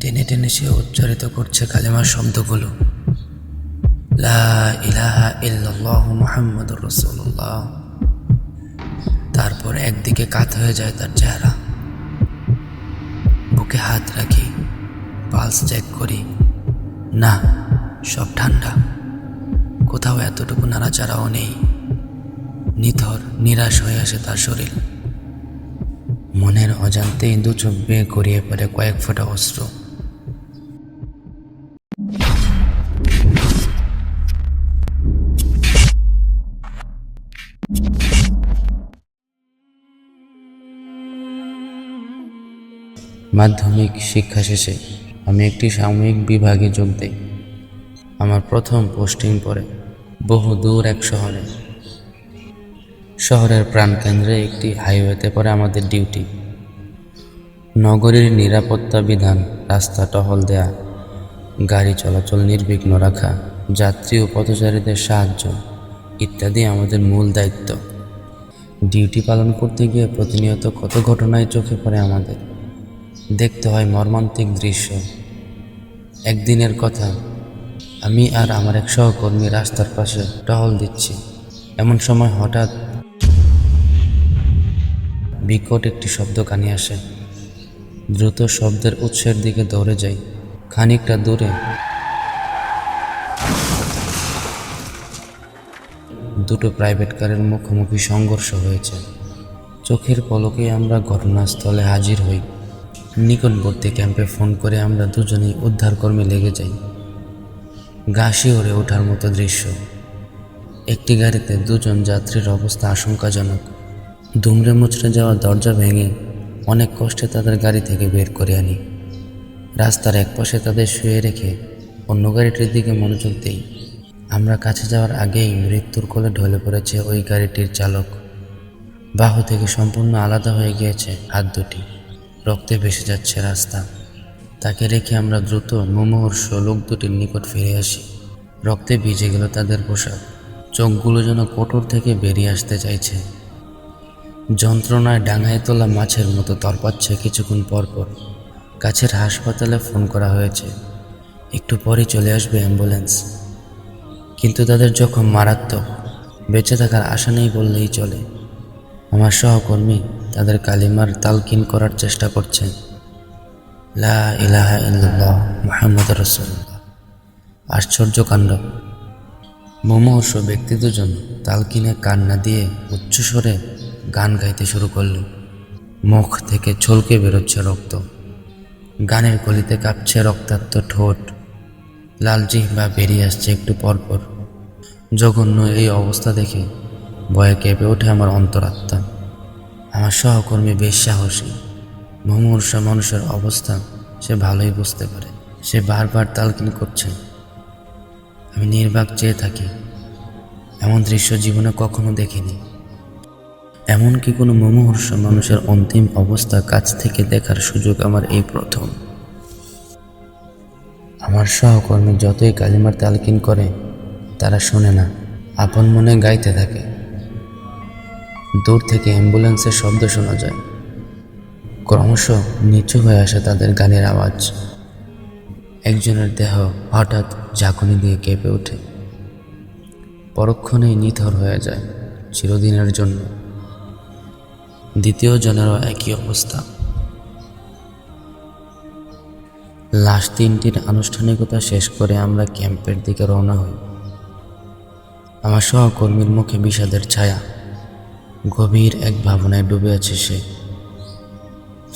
টেনে টেনে সে উচ্চারিত করছে কালেমার শব্দগুলো। লা ইলাহা তারপর একদিকে কাত হয়ে যায় তার চেহারা। বুকে হাত রাখি পালস চেক করি। না, সব ঠান্ডা। কোথাও এতটুকু নাড়াচাড়াও নেই। নিথর, নিরাশ হয়ে আসে তার শরীর। মনের অজান্তেই দু চোখ বেয়ে গড়িয়ে পড়ে কয়েক ফোঁটা অস্ত্র মাধ্যমিক শিক্ষা শেষে আমি একটি সাময়িক বিভাগে যোগ দিই। আমার প্রথম পোস্টিং পড়ে বহু দূর এক শহরে। শহরের প্রাণকেন্দ্রে একটি হাইওয়েতে পড়ে আমাদের ডিউটি। নগরীর নিরাপত্তা বিধান, রাস্তা টহল দেয়া, গাড়ি চলাচল নির্বিঘ্ন রাখা, যাত্রী ও পথচারীদের সাহায্য ইত্যাদি আমাদের মূল দায়িত্ব। ডিউটি পালন করতে গিয়ে প্রতিনিয়ত কত ঘটনায় চোখে পড়ে আমাদের। দেখতে হয় মর্মান্তিক দৃশ্য। একদিনের কথা, আমি আর আমার এক সহকর্মী রাস্তার পাশে টহল দিচ্ছি। এমন সময় হঠাৎ বিকট একটি শব্দ কানে আসে। দ্রুত শব্দের উৎসের দিকে দৌড়ে যাই। খানিকটা দূরে দুটো প্রাইভেট কারের মুখোমুখি সংঘর্ষ হয়েছে। চোখের পলকে আমরা ঘটনাস্থলে হাজির হই। নিকটবর্তী ক্যাম্পে ফোন করে আমরা দুজনেই উদ্ধারকর্মে লেগে যাই। গা শিওরে ওঠার মতো দৃশ্য। একটি গাড়িতে দুজন যাত্রীর অবস্থা আশঙ্কাজনক। দুমড়ে মুচড়ে যাওয়া দরজা ভেঙে অনেক কষ্টে তাদের গাড়ি থেকে বের করে আনি। রাস্তার এক পাশে তাদের শুয়ে রেখে অন্য গাড়িটির দিকে মনোযোগ দেই। আমরা কাছে যাওয়ার আগেই মৃত্যুর কোলে ঢলে পড়েছে ওই গাড়িটির চালক। বাহু থেকে সম্পূর্ণ আলাদা হয়ে গিয়েছে হাত দুটি। রক্তে ভেসে যাচ্ছে রাস্তা। তাকে রেখে আমরা দ্রুত মুমূর্ষ লোক দুটির নিকট ফিরে আসি। রক্তে ভিজে গেল তাদের পোশাক। চোখগুলো যেন কোটর থেকে বেরিয়ে আসতে চাইছে। যন্ত্রণায় ডাঙায় তোলা মাছের মতো তরপাচ্ছে কিছুক্ষণ পরপর কাছের হাসপাতালে ফোন করা হয়েছে। একটু পরে চলে আসবে অ্যাম্বুলেন্স। কিন্তু তাদের জখম মারাত্মক। বেঁচে থাকার আশা নেই বললেই চলে। আমার সহকর্মী তাদের কালিমার তালকিন করার চেষ্টা করছেন লা ইলাহা ইল্লাল্লাহ মুহাম্মদ রসুল্লাহ আশ্চর্য কাণ্ড। মুমূর্ষ ব্যক্তি দুজন তালকিনে কান্না দিয়ে উচ্চস্বরে গান গাইতে শুরু করল। মুখ থেকে ছলকে বেরোচ্ছে রক্ত। গানের গলিতে কাঁপছে রক্তাক্ত ঠোঁট। লাল জিহ্বা বেরিয়ে আসছে একটু পরপর। জঘন্য এই অবস্থা দেখে ভয়ে কেঁপে ওঠে আমার অন্তরাত্মা। আমার সহকর্মী বেশ সাহসী। মুমূর্ষ মানুষের অবস্থা সে ভালোই বুঝতে পারে। সে বারবার তালকিন করছে। আমি নির্বাক চেয়ে থাকি। এমন দৃশ্য জীবনে কখনো দেখিনি। এমনকি কোনো মুমূর্ষ মানুষের অন্তিম অবস্থা কাছ থেকে দেখার সুযোগ আমার এই প্রথম। আমার সহকর্মী যতই কালিমার তালকিন করে, তারা শোনে না, আপন মনে গাইতে থাকে। দূর থেকে অ্যাম্বুলেন্সের শব্দ শোনা যায়। ক্রমশ নিচু হয়ে আসে তাদের গানের আওয়াজ। একজনের দেহ হঠাৎ ঝাঁকুনি দিয়ে কেঁপে ওঠে। পরক্ষণেই নিথর হয়ে যায় চিরদিনের জন্য। দ্বিতীয় জনেরও একই অবস্থা। লাশ তিনটির আনুষ্ঠানিকতা শেষ করে আমরা ক্যাম্পের দিকে রওনা হই। আমার সহকর্মীর মুখে বিষাদের ছায়া। গভীর এক ভাবনায় ডুবে আছে সে।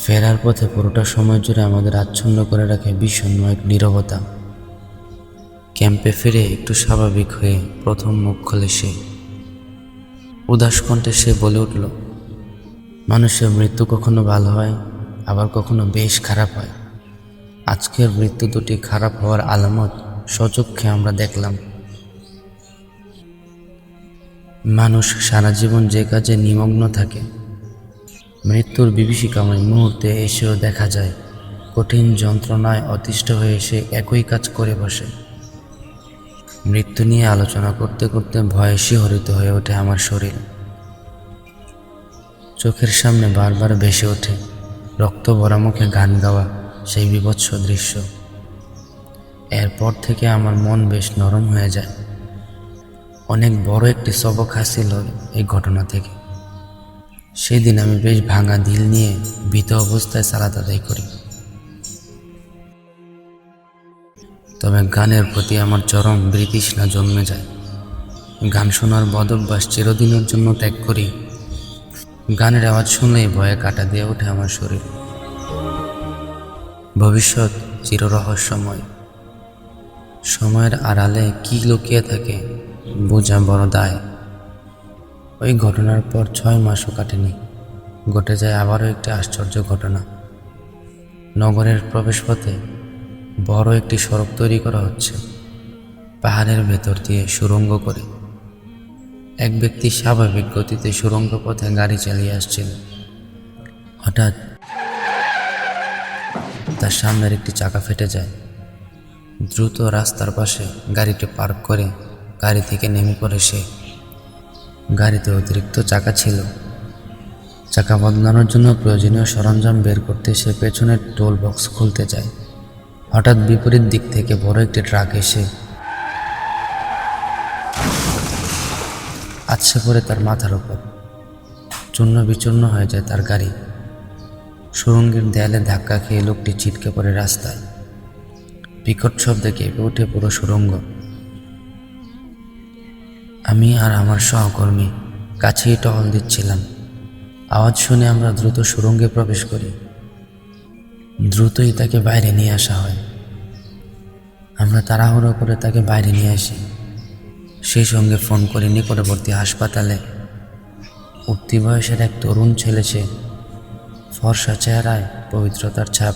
ফেরার পথে পুরোটা সময় জুড়ে আমাদের আচ্ছন্ন করে রাখে বিষণ্ণ এক নীরবতা। ক্যাম্পে ফিরে একটু স্বাভাবিক হয়ে প্রথম মুখ খোলে সে। উদাস কণ্ঠে সে বলে উঠল, মানুষের মৃত্যু কখনো ভালো হয়, আবার কখনো বেশ খারাপ হয়। আজকের মৃত্যু দুটি খারাপ হওয়ার আলামত সচক্ষে আমরা দেখলাম। মানুষ সারা জীবন যে কাজে নিমগ্ন থাকে। মৃত্যুর বিভীষিকাময় মুহূর্তে এসেও দেখা যায়, কঠিন যন্ত্রণায় অতিষ্ঠ হয়ে এসে একই কাজ করে বসে। মৃত্যু নিয়ে আলোচনা করতে করতে ভয়ে শিহরিত হয়ে ওঠে আমার শরীর। চোখের সামনে বারবার ভেসে ওঠে, রক্ত ভরা মুখে গান গাওয়া সেই বিভৎস দৃশ্য। এরপর থেকে আমার মন বেশ নরম হয়ে যায়। অনেক বড় একটি সবক হাসিল এই ঘটনা থেকে। সেদিন আমি বেশ ভাঙা দিল নিয়ে ভীত অবস্থায় সালাদ আদায় করি। তবে গানের প্রতি আমার চরম বৃতৃষ্ণা জন্মে যায়। গান শোনার বদভ্যাস চিরদিনের জন্য ত্যাগ করি। গানের আওয়াজ শুনলেই ভয়ে কাটা দিয়ে ওঠে আমার শরীর। ভবিষ্যৎ চির রহস্যময় সময়ের আড়ালে কি লুকিয়ে থাকে বোঝা বড় দায়। ওই ঘটনার পর ছয় মাসও কাটেনি। ঘটে যায় আবারও একটি আশ্চর্য ঘটনা। নগরের প্রবেশপথে বড় একটি সড়ক তৈরি করা হচ্ছে। পাহাড়ের ভেতর দিয়ে সুড়ঙ্গ করে। এক ব্যক্তি স্বাভাবিক গতিতে সুরঙ্গ পথে গাড়ি চালিয়ে আসছিল। হঠাৎ তার সামনের একটি চাকা ফেটে যায়। দ্রুত রাস্তার পাশে গাড়িটি পার্ক করে গাড়ি থেকে নেমে পড়ে সে। গাড়িতে অতিরিক্ত চাকা ছিল। চাকা বদলানোর জন্য প্রয়োজনীয় সরঞ্জাম বের করতে সে পেছনের টোল বক্স খুলতে যায়। হঠাৎ বিপরীত দিক থেকে বড় একটি ট্রাক এসে আচ্ছা পড়ে তার মাথার ওপর চূর্ণ বিচূর্ণ হয়ে যায় তার গাড়ি। সুরঙ্গের দেয়ালে ধাক্কা খেয়ে লোকটি ছিটকে পড়ে রাস্তায়। বিকট শব্দে কেঁপে ওঠে পুরো সুরঙ্গ। আমি আর আমার সহকর্মী কাছেই টহল দিচ্ছিলাম। আওয়াজ শুনে আমরা দ্রুত সুরঙ্গে প্রবেশ করি। দ্রুতই তাকে বাইরে নিয়ে আসা হয়। আমরা তাড়াহুড়ো করে তাকে বাইরে নিয়ে আসি। সেই সঙ্গে ফোন করে নিকটবর্তী হাসপাতালে। উঠতি বয়সের এক তরুণ ছেলে সে ফর্সা চেহারায় পবিত্রতার ছাপ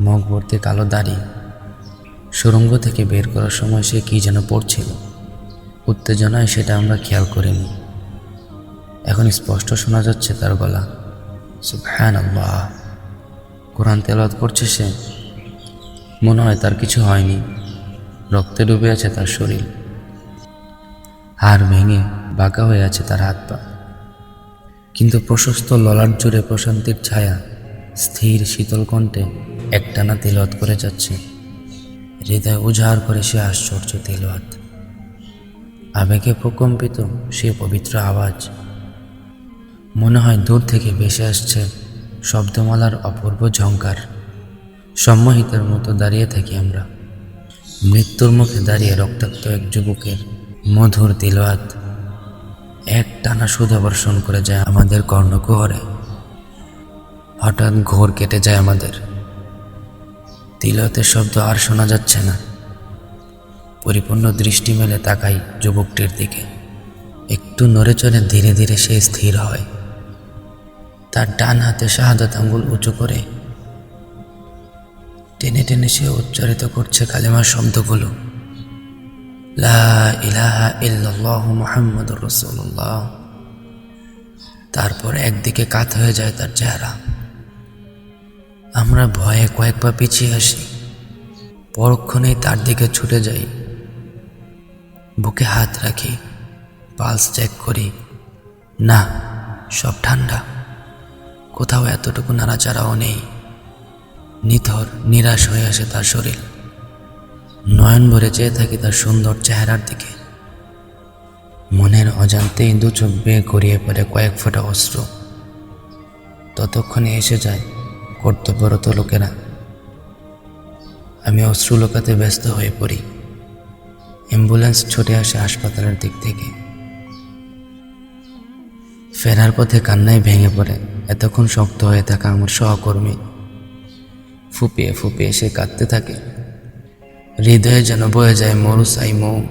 মুখ ভর্তি কালো দাড়ি, সুরঙ্গ থেকে বের করার সময় সে কী যেন পড়ছিল উত্তেজনায় সেটা আমরা খেয়াল করিনি। এখন স্পষ্ট শোনা যাচ্ছে তার গলা। সুবহান আল্লাহ কোরআন তেলাওয়াত করছে সে। মনে হয় তার কিছু হয়নি। রক্তে ডুবে আছে তার শরীর। হাড় ভেঙে বাঁকা হয়ে আছে তার হাত পা। কিন্তু প্রশস্ত ললাট জুড়ে প্রশান্তির ছায়া স্থির শীতল কণ্ঠে একটানা তিলওয়াত করে যাচ্ছে। হৃদয় উজাড় করে সে আশ্চর্য তিলওয়াত। আবেগে প্রকম্পিত সে পবিত্র আওয়াজ। মনে হয় দূর থেকে ভেসে আসছে শব্দমালার অপূর্ব ঝঙ্কার সম্মোহিতের মতো দাঁড়িয়ে থাকি আমরা। মৃত্যুর মুখে দাঁড়িয়ে রক্তাক্ত এক যুবকের মধুর তিলওয়াত। এক টানা সুধাবর্ষণ করে যায় আমাদের কর্ণকুহরে। হঠাৎ ঘোর কেটে যায় আমাদের। তিলতের শব্দ আর শোনা যাচ্ছে না। পরিপূর্ণ দৃষ্টি মেলে তাকাই যুবকটির দিকে। একটু নড়ে চড়ে ধীরে ধীরে সে স্থির হয়। তার ডান হাতে শাহাদাত আঙ্গুল উঁচু করে টেনে টেনে সে উচ্চারিত করছে কালেমার শব্দগুলো। লা ইলাহা তারপর একদিকে কাত হয়ে যায় তার চেহারা। আমরা ভয়ে কয়েক পা পিছিয়ে আসি। পরক্ষণেই তার দিকে ছুটে যাই। বুকে হাত রাখি, পালস চেক করি, না, সব ঠান্ডা। কোথাও এতটুকু নাড়াচাড়াও নেই। নিথর নিরাশ হয়ে আসে তার শরীর। নয়ন ভরে চেয়ে থাকি তার সুন্দর চেহারার দিকে। মনের অজান্তেই দু চোখ বেয়ে গড়িয়ে পড়ে কয়েক ফোঁটা অস্ত্র ততক্ষণে এসে যায় কর্তব্যরত লোকেরা। আমি অশ্রু লোকাতে ব্যস্ত হয়ে পড়ি। অ্যাম্বুলেন্স ছুটে আসে হাসপাতালের দিক থেকে। ফেরার পথে কান্নায় ভেঙে পড়ে। এতক্ষণ শক্ত হয়ে থাকা আমার সহকর্মী। ফুপিয়ে ফুপিয়ে সে কাঁদতে থাকে। হৃদয়ে যেন বয়ে যায় মরুসাই মৌ।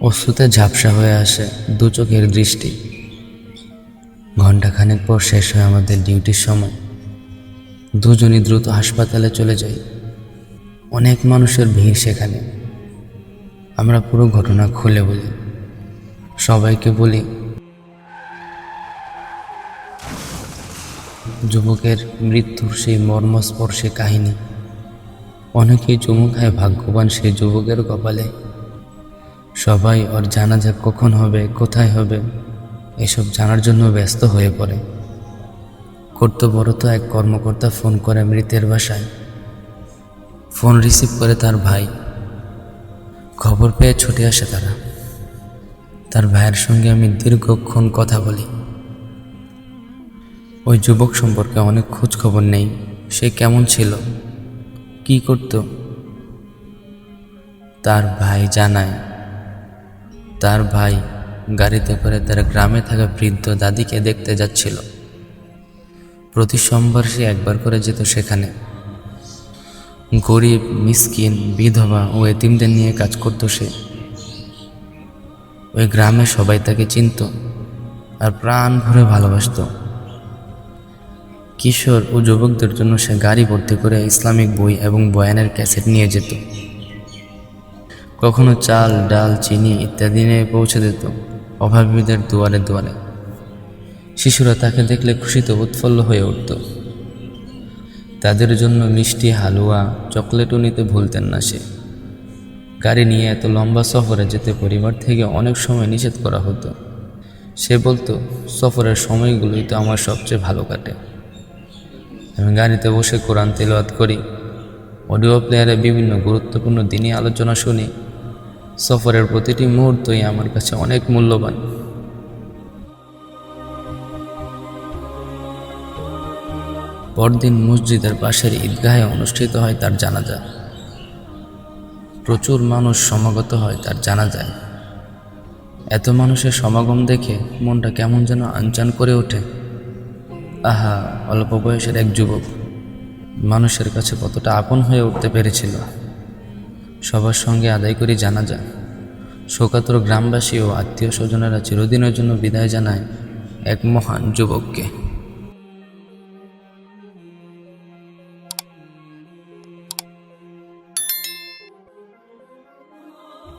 অশ্রুতে ঝাপসা হয়ে আসে দু চোখের দৃষ্টি। ঘণ্টাখানেক পর শেষ হয় আমাদের ডিউটির সময়। দুজনই দ্রুত হাসপাতালে চলে যাই। অনেক মানুষের ভিড় সেখানে। আমরা পুরো ঘটনা খুলে বলি। সবাইকে বলি, যুবকের মৃত্যুর সেই মর্মস্পর্শী কাহিনী। অনেকেই চুমু খায় ভাগ্যবান সেই যুবকের কপালে। সবাই ওর জানা জানাজা কখন হবে, কোথায় হবে, এসব জানার জন্য ব্যস্ত হয়ে পড়ে। কর্তব্যরত এক কর্মকর্তা ফোন করে মৃতের বাসায়। ফোন রিসিভ করে তার ভাই। খবর পেয়ে ছুটে আসে তারা। তার ভাইয়ের সঙ্গে আমি দীর্ঘক্ষণ কথা বলি। ওই যুবক সম্পর্কে অনেক খোঁজ খবর নেই, সে কেমন ছিল, কি করত। তার ভাই জানায়, তার ভাই গাড়িতে করে তার গ্রামে থাকা বৃদ্ধ দাদিকে দেখতে যাচ্ছিল। প্রতি সোমবার সে একবার করে যেত সেখানে। গরিব, মিসকিন, বিধবা ও এতিমদের নিয়ে কাজ করত সে। ওই গ্রামে সবাই তাকে চিনত আর প্রাণ ভরে ভালোবাসত। কিশোর ও যুবকদের জন্য সে গাড়ি ভর্তি করে ইসলামিক বই এবং বয়ানের ক্যাসেট নিয়ে যেত। কখনো চাল, ডাল, চিনি ইত্যাদি নিয়ে পৌঁছে দিত অভাবীদের দুয়ারে দুয়ারে। শিশুরা তাকে দেখলে খুশিতে উৎফুল্ল হয়ে উঠত। তাদের জন্য মিষ্টি হালুয়া চকলেটও নিতে ভুলতেন না সে। গাড়ি নিয়ে এত লম্বা সফরে যেতে পরিবার থেকে অনেক সময় নিষেধ করা হতো। সে বলতো, সফরের সময়গুলোই তো আমার সবচেয়ে ভালো কাটে। আমি গাড়িতে বসে কোরআন তেলাওয়াত করি। অডিও প্লেয়ারে বিভিন্ন গুরুত্বপূর্ণ দিনই আলোচনা শুনি। সফরের প্রতিটি মুহূর্তই আমার কাছে অনেক মূল্যবান। পরদিন মসজিদের পাশের ঈদগাহে অনুষ্ঠিত হয় তার জানাজা। প্রচুর মানুষ সমাগত হয় তার জানাজায়। এত মানুষের সমাগম দেখে মনটা কেমন যেন আনচান করে ওঠে। আহা, অল্প বয়সের এক যুবক। মানুষের কাছে কতটা আপন হয়ে উঠতে পেরেছিল। সবার সঙ্গে আদায় করি জানাজা। শোকাতুর গ্রামবাসী ও আত্মীয় স্বজনেরা চিরদিনের জন্য বিদায় জানায় এক মহান যুবককে।